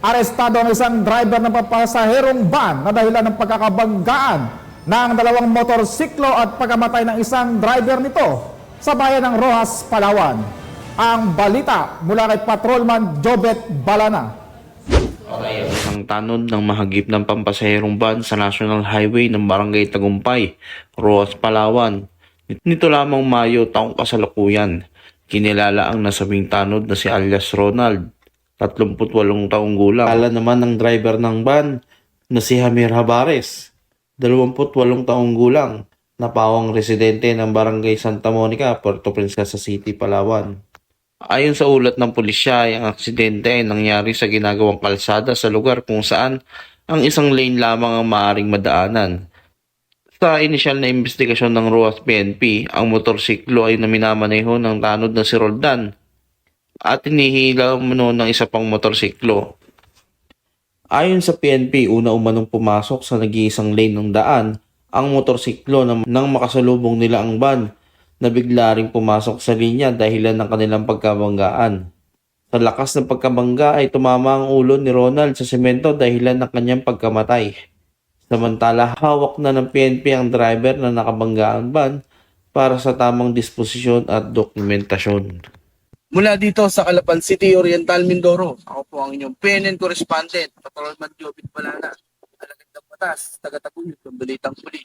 Arestado ang isang driver ng papasaherong van na dahilan ng pagkakabanggaan ng dalawang motorsiklo at pagkamatay ng isang driver nito sa bayan ng Rojas, Palawan. Ang balita mula kay Patrolman Jobet Balana. Ang tanod ng mahagip ng pampasaherong van sa National Highway ng Barangay Tagumpay, Roas, Palawan. Nito lamang Mayo taong kasalukuyan, kinilala ang nasabing tanod na si alias Ronald, 38 taong gulang. Kala naman ng driver ng van na si Hamir Habares, 28 taong gulang, na pawang residente ng Barangay Santa Monica, Puerto Princesa City, Palawan. Ayon sa ulat ng pulisya, ang aksidente ay nangyari sa ginagawang kalsada sa lugar kung saan ang isang lane lamang ang maaaring madaanan. Sa inisyal na investigasyon ng ROAS PNP, ang motorsiklo ay naminamaneho ng tanod na si Roldan at hinihila umano ng isa pang motorsiklo. Ayon sa PNP, una umanong pumasok sa nag-iisang lane ng daan ang motorsiklo na nang makasalubong nila ang van na bigla ring pumasok sa linya dahilan ng kanilang pagkabanggaan. Sa lakas ng pagkabangga ay tumama ang ulo ni Ronald sa semento dahilan ng kanyang pagkamatay. Samantala, hawak na ng PNP ang driver na nakabanggaan van para sa tamang disposisyon at dokumentasyon. Mula dito sa Calapan City, Oriental, Mindoro. Ako po ang inyong PNN correspondent, Patrolman Jobit Balana. Alagad ng batas, taga-taguyod ng Balitang Puli.